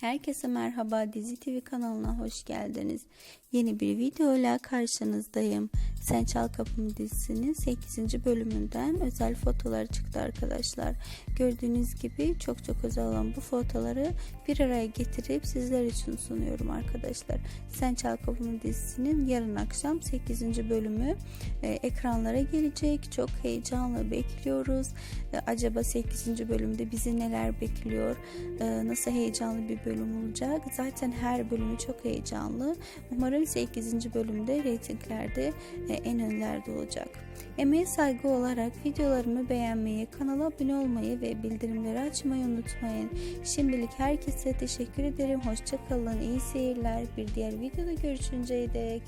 Herkese merhaba Dizi TV kanalına hoş geldiniz. Yeni bir video ile karşınızdayım. Sen Çal Kapımı dizisinin 8. bölümünden özel fotoğrafları çıktı arkadaşlar. Gördüğünüz gibi çok çok özel olan bu fotoğrafları bir araya getirip sizler için sunuyorum arkadaşlar. Sen Çal Kapımı dizisinin yarın akşam 8. bölümü e, ekranlara gelecek. Çok heyecanla bekliyoruz. E, acaba 8. bölümde bizi neler bekliyor? E, nasıl heyecanlı bir bölüm olacak? Zaten her bölümü çok heyecanlı. Umarım 8. bölümde reytinglerde e, en önlerde olacak. Emeğe saygı olarak videolarımı beğenmeyi, kanala abone olmayı ve bildirimleri açmayı unutmayın. Şimdilik herkese teşekkür ederim. Hoşçakalın. iyi seyirler. Bir diğer videoda görüşünceye dek.